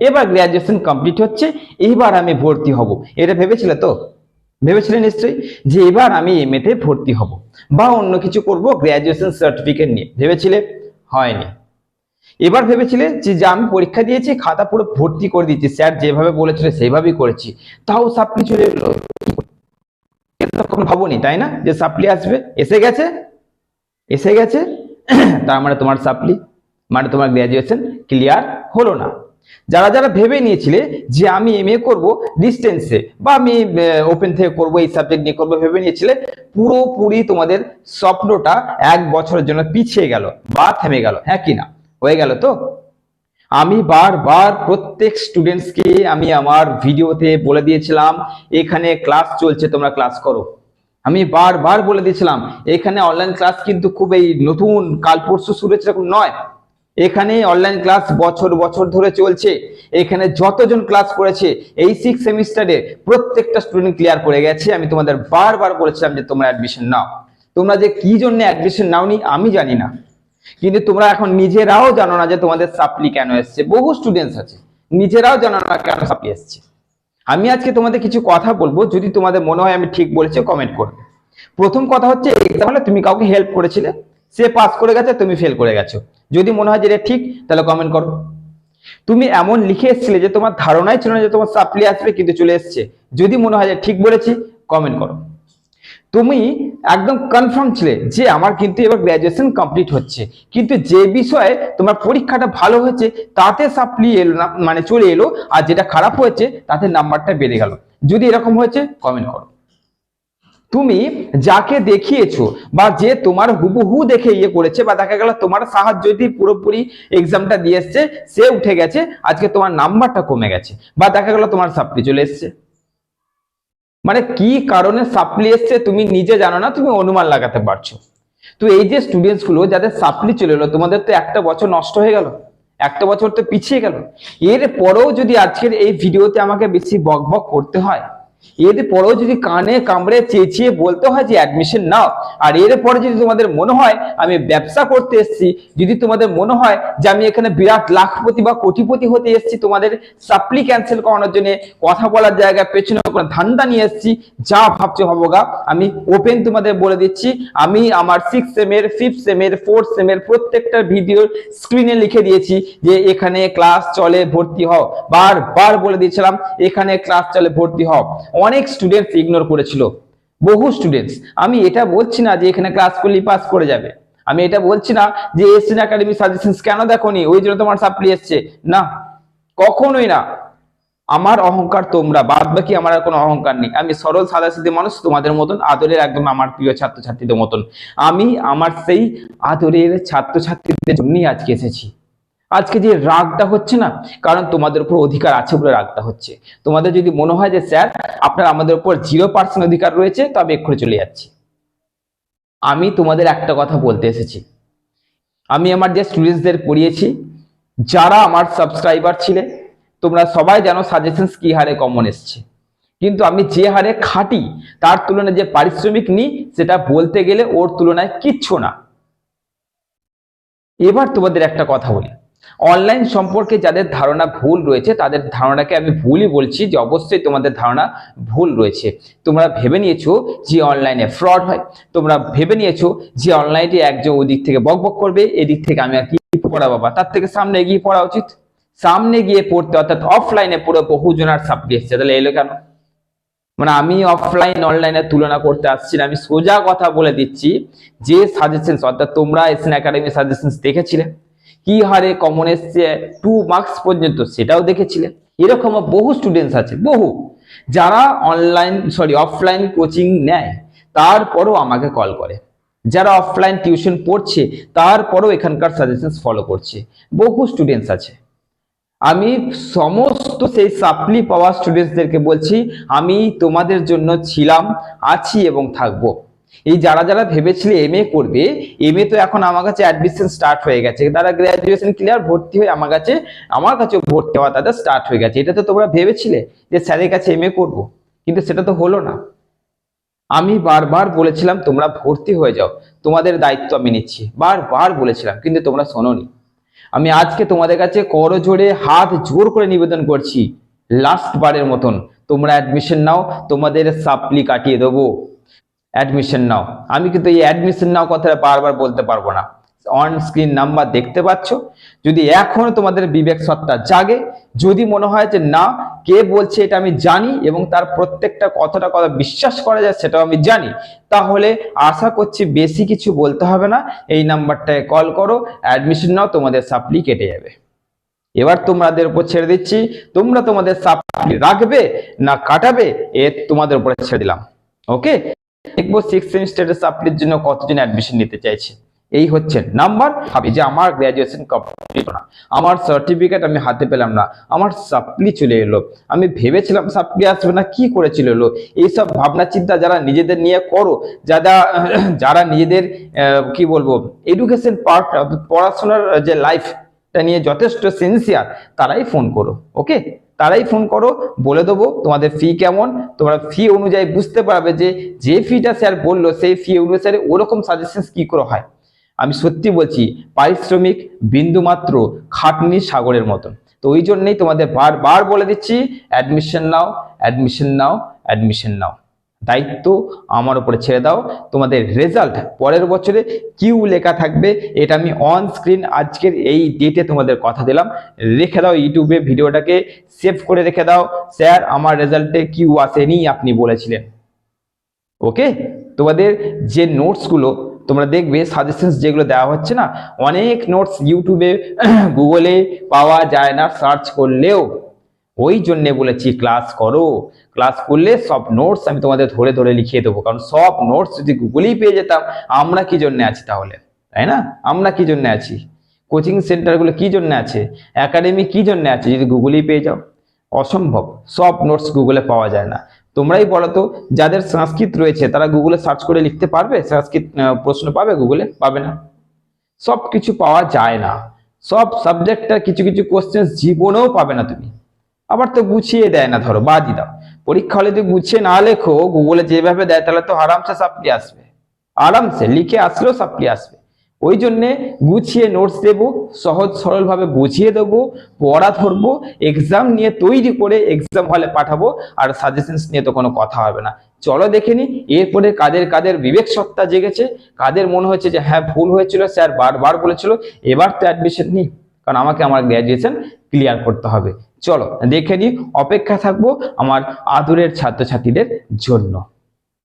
এবার graduation complete হচ্ছে, এইবার আমি ভর্তি হব। এটা ভেবেছিলে তো? ভেবেছিলে নিশ্চয়ই? যে এবার আমি এম তে ভর্তি হব। বা অন্য কিছু করব গ্র্যাজুয়েশন সার্টিফিকেট নিয়ে। ভেবেছিলে? হয়নি। এবার ভেবেছিলে যে আমি পরীক্ষা দিয়েছি, খাতা পুরো ভর্তি করে দিয়েছি। স্যার যেভাবে বলেছিল, সেইভাবেই করেছি। তাও সাপ্লি চলে এলো। এটা তো ভাবনি, তাই না? যে সাপ্লি আসবে। এসে গেছে? এসে গেছে? তার মানে তোমার সাপ্লি মানে তোমার গ্র্যাজুয়েশন ক্লিয়ার হলো না। যারা যারা ভেবে নিয়েছিলে যে আমি এম এ করব ডিস্টেন্সে বা আমি ওপেন থেকে করব এই সাবজেক্ট নিয়ে করব ভেবে নিয়েছিলে, পুরোপুরি তোমাদের স্বপ্নটা এক বছরের জন্য পিছিয়ে গেল বা থেমে গেল হ্যাঁ কি না? হয়ে গেল তো? আমি বারবার প্রত্যেক স্টুডেন্টসকে আমি আমার ভিডিওতে বলে দিয়েছিলাম, এখানে ক্লাস চলছে, তোমরা ক্লাস করো। আমি বারবার বলে দিয়েছিলাম, এখানে অনলাইন ক্লাস কিন্তু খুব এই নতুন, কাল পরশু শুরু হয়েছে, এরকম নয়। এখানে অনলাইন ক্লাস বছর বছর ধরে চলছে। এখানে যতজন ক্লাস করেছে, এই সিক্স সেমিস্টারে প্রত্যেকটা স্টুডেন্ট ক্লিয়ার করে গেছে। আমি তোমাদের বারবার বলেছিলাম যে তোমরা অ্যাডমিশন নাও। তোমরা যে কি জন্য অ্যাডমিশন নাওনি, আমি জানি না। কিন্তু তোমরা এখন নিজেরাও জানো না যে তোমাদের সাপ্লি কেন এসছে। বহু স্টুডেন্টস আছে, নিজেরাও জানো না কেন সাপ্লি এসছে। আমি আজকে তোমাদের কিছু কথা বলব, যদি তোমাদের মনে হয় আমি ঠিক বলেছি কমেন্ট করবে। প্রথম কথা হচ্ছে এক্সাম হলে তুমি কাউকে হেল্প করেছিলে? সে পাস করে গেছে, তুমি ফেল করে গেছো। যদি মনে হয় যে এটা ঠিক, তাহলে কমেন্ট করো। তুমি এমন লিখে এসেছিলে যে তোমার ধারণাই ছিল না যে তোমার সাপ্লি আসবে, কিন্তু চলে এসছে। যদি মনে হয় যে ঠিক বলেছি কমেন্ট করো। তুমি একদম কনফার্ম ছিলে যে আমার কিন্তু এবার গ্র্যাজুয়েশন কমপ্লিট হচ্ছে। কিন্তু যে বিষয়ে তোমার পরীক্ষাটা ভালো হয়েছে, তাতে সাপ্লি এলো না মানে চলে এলো, আর যেটা খারাপ হয়েছে, তাতে নাম্বারটা বেড়ে গেল। যদি এরকম হয়েছে কমেন্ট করো। তুমি যাকে দেখিয়েছো বা যে তোমার হুবহু দেখে ইয়ে করেছে বা দেখা গেল তোমার সাহায্য দিয়ে পুরোপুরি এক্সামটা দিয়ে এসছে, সে উঠে গেছে, আজকে তোমার নাম্বারটা কমে গেছে বা দেখা গেল তোমার সাপ্লি চলে এসছে। মানে কি কারণে সাপ্লি এসছে তুমি নিজে জানো না, তুমি অনুমান লাগাতে পারছ। তো এই যে স্টুডেন্টসগুলো, যাদের সাপ্লি চলে এলো, তোমাদের তো একটা বছর নষ্ট হয়ে গেল, একটা বছর তো পিছিয়ে গেল। এর পরেও যদি আজকের এই ভিডিওতে আমাকে বেশি বক বক করতে হয় এর পরেও যদি কানে কামড়ে চেঁচিয়ে বলতে হয় যে অ্যাডমিশন নাও, আর এর পরে যদি তোমাদের মনে হয় আমি ব্যবসা করতে এসেছি, যদি তোমাদের মনে হয় যে আমি এখানে বিরাট লাখপতি বা কোটিপতি হতে এসেছি, তোমাদের সাপ্লি ক্যান্সেল করানোর জন্য কথা বলার জায়গায় পেছনে কোনো ধান্দা নিয়ে এসেছি, যা ভাবছ হব গা আমি ওপেন তোমাদের বলে দিচ্ছি। আমি আমার সিক্স সেমের ফিফথ সেমের ফোর্থ সেমের প্রত্যেকটা ভিডিওর স্ক্রিনে লিখে দিয়েছি যে এখানে ক্লাস চলে, ভর্তি হও। বারবার বলে দিয়েছিলাম, এখানে ক্লাস চলে, ভর্তি হও। অনেক স্টুডেন্টস ইগনোর করেছিল। বহু স্টুডেন্টস আমি এটা বলছি না যে এখানে ক্লাস করলেই পাস করে যাবে। আমি এটা বলছি না যে এসএন একাডেমি সাজেশনস কেন দেখোনি? ওই জন্য তোমার সাপ্লি এসছে। না, কখনোই না। আমার অহংকার তোমরা বাদ বাকি আমার আর কোনো অহংকার নেই। আমি সরল সাদা সিধে মানুষ, তোমাদের মতন, আদরের একদম আমার প্রিয় ছাত্রছাত্রীদের মতন। আমি আমার সেই আদরের ছাত্রছাত্রীদের জন্যই আজকে এসেছি। আজকে যে রাগটা হচ্ছে না, কারণ তোমাদের উপর অধিকার আছে বলে রাগটা হচ্ছে। তোমাদের যদি মনে হয় যে, স্যার, আপনার আমাদের উপর জিরো পার্সেন্ট অধিকার রয়েছে তবে এক্ষুনি চলে যাচ্ছি। আমি তোমাদের একটা কথা বলতে এসেছি। আমি আমার যে স্টুডেন্টসদের পড়িয়েছি, যারা আমার সাবস্ক্রাইবার ছিলে, তোমরা সবাই জানো সাজেশনস কি হারে কমন এসছে। কিন্তু আমি যে হারে খাটি, তার তুলনায় যে পারিশ্রমিক নিই, সেটা বলতে গেলে ওর তুলনায় কিচ্ছু না। এবার তোমাদের একটা কথা বলি। অনলাইন সম্পর্কে যাদের ধারণা ভুল রয়েছে, তাদের ধারণাকে আমি ভুলই বলছি যে অবশ্যই তোমাদের ধারণা ভুল রয়েছে। তোমরা ভেবে নিয়েছো যে অনলাইনে ফ্রড হয়, তোমরা ভেবে নিয়েছো যে অনলাইনে একজন ওদিক থেকে বক বক করবে এদিক থেকে আমি আর কি পড়া বাবা তার থেকে সামনে এগিয়ে পড়া উচিত। সামনে গিয়ে পড়তে, অর্থাৎ অফলাইনে পুরো বহুজনার সাপ্লি এসছে তাহলে এলো কেন? মানে আমি অফলাইন অনলাইনে তুলনা করতে আসছি না, আমি সোজা কথা বলে দিচ্ছি যে সাজেশনস অর্থাৎ তোমরা এসএন একাডেমি সাজেশনস দেখেছিলে। কি হারে কমন এসছে? টু মার্কস পর্যন্ত, সেটাও দেখেছিলেন। এরকম বহু স্টুডেন্টস আছে, বহু। যারা অনলাইন সরি অফলাইন কোচিং নেয়, তারপরও আমাকে কল করে। যারা অফলাইন টিউশন পড়ছে, তারপরও এখানকার সাজেশনস ফলো করছে। বহু স্টুডেন্টস আছে। আমি সমস্ত সেই সাপ্লি পাওয়া স্টুডেন্টসদেরকে বলছি, আমি তোমাদের জন্য ছিলাম, আছি এবং থাকব। এই যারা যারা ভেবেছিলে এম করবে এম তো এখন আমার কাছে অ্যাডমিশন স্টার্ট হয়ে গেছে। তারা গ্র্যাজুয়েশন ক্লিয়ার ভর্তি হয়ে আমার কাছে আমার কাছে ভর্তি হওয়া তাদের স্টার্ট হয়ে গেছে। এটা তো তোমরা ভেবেছিলে যে স্যারের কাছে এম করব? কিন্তু সেটা তো হলো না। আমি বারবার বলেছিলাম, তোমরা ভর্তি হয়ে যাও। তোমাদের দায়িত্ব আমি নিচ্ছি। বারবার বলেছিলাম, কিন্তু তোমরা শোনোনি। আমি আজকে তোমাদের কাছে করো জোরে হাত জোর করে নিবেদন করছি। লাস্ট বারের মতন। তোমরা অ্যাডমিশন নাও, তোমাদের সাপ্লি কাটিয়ে দেবো। অ্যাডমিশন নাও। আমি কিন্তু এই অ্যাডমিশন নাও কথাটা বারবার বলতে পারব না। অন স্ক্রিন নাম্বার দেখতে পাচ্ছ? যদি এখনও তোমাদের বিবেক সত্তা জাগে, যদি মনে হয় যে না, কে বলছে এটা আমি জানি এবং তার প্রত্যেকটা কথাটা কথা বিশ্বাস করা যায় সেটাও আমি জানি, তাহলে আশা করছি বেশি কিছু বলতে হবে না। এই নাম্বারটায় কল করো অ্যাডমিশন নাও, তোমাদের সাপ্লি কেটে যাবে। এবার তোমাদের উপর ছেড়ে দিচ্ছি। তোমরা তোমাদের সাপ্লি রাখবে না কাটাবে, এ তোমাদের উপরে ছেড়ে দিলাম। ওকে দেখব সিক্স সেমিস্টারের সাপ্লির জন্য কতজন অ্যাডমিশন নিতে চাইছে। এই হচ্ছে নাম্বার ভাবি যে আমার গ্র্যাজুয়েশন কমপ্লিট না। আমার সার্টিফিকেট আমি হাতে পেলাম না। আমার সাপ্লি চলে এলো। আমি ভেবেছিলাম সাপ্লি আসবে না, কি করেছিল এলো? এইসব ভাবনা চিন্তা যারা নিজেদের নিয়ে করো, যারা যারা নিজেদের কি বলব এডুকেশন পার্ট পড়াশোনার যে লাইফটা নিয়ে যথেষ্ট সিনসিয়ার তারাই ফোন করো ওকে তারাই ফোন করো, বলে দেবো তোমাদের ফি কেমন। তোমরা ফি অনুযায়ী বুঝতে পারবে যে যে ফিটা স্যার বলল, সেই ফি অনুসারে ওরকম সাজেশন কি করে হয়। আমি সত্যি বলছি, পারিশ্রমিক বিন্দুমাত্র খাটনি সাগরের মতন। তো ওই জন্যেই তোমাদের বারবার বলে দিচ্ছি অ্যাডমিশন নাও অ্যাডমিশন নাও অ্যাডমিশন নাও। দায়িত্ব আমার উপরে ছেড়ে দাও। তোমাদের রেজাল্ট পরের বছরে কিউ লেখা থাকবে, এটা আমি অন স্ক্রিন আজকের এই ডেটে তোমাদের কথা দিলাম। রেখে দাও ইউটিউবে ভিডিওটাকে সেভ করে রেখে দাও। স্যার, আমার রেজাল্টে কিউ আসেনি, আপনি বলেছিলেন। ওকে তোমাদের যে নোটসগুলো তোমরা দেখবে সাজেশনস যেগুলো দেওয়া হচ্ছে না, অনেক নোটস ইউটিউবে গুগলে পাওয়া যায় না সার্চ করলেও। ওই জন্যে বলেছি ক্লাস করো। ক্লাস করলে সব নোটস আমি তোমাদের ধরে ধরে লিখিয়ে দেবো। কারণ সব নোটস যদি গুগলেই পেয়ে যেতাম, আমরা কি জন্য আছি তাহলে? তাই না? আমরা কি জন্য আছি? কোচিং সেন্টারগুলো কি জন্য আছে? একাডেমি কি জন্য আছে? যদি গুগলেই পেয়ে যাও। অসম্ভব। সব নোটস গুগলে পাওয়া যায় না। তোমরাই বলো তো, যাদের সংস্কৃত রয়েছে, তারা গুগলে সার্চ করে লিখতে পারবে? সংস্কৃত প্রশ্ন পাবে গুগলে? পাবে না। সব কিছু পাওয়া যায় না। সব সাবজেক্টটা কিছু কিছু কোশ্চেন জীবনেও পাবে না তুমি। আবার তো গুছিয়ে দেয় না, ধরো বাদই দাও। পরীক্ষা হলে যদি গুছিয়ে না লেখো গুগলে যেভাবে দেয় তাহলে তো আরামসে সাপ্লি আসবে? আরামসে লিখে আসলেও সাপ্লি আসবে? ওই জন্যে গুছিয়ে নোটস দেবো, সহজ সরলভাবে বুঝিয়ে দেবো, পড়া ধরবো এক্সাম নিয়ে তৈরি করে এক্সাম হলে পাঠাবো, আর সাজেশনস নিয়ে তো কোনো কথা হবে না। চলো দেখে নি, এরপরে কাদের কাদের বিবেক সত্তা জেগেছে, কাদের মনে হচ্ছে যে হ্যাঁ ভুল হয়েছিল, স্যার বারবার বলেছিল, এবার তো অ্যাডমিশন নিই কারণ আমাকে আমার গ্র্যাজুয়েশন ক্লিয়ার করতে হবে। চলো, দেখে নিই অপেক্ষা থাকব আমার আদুরের ছাত্রছাত্রীদের জন্য।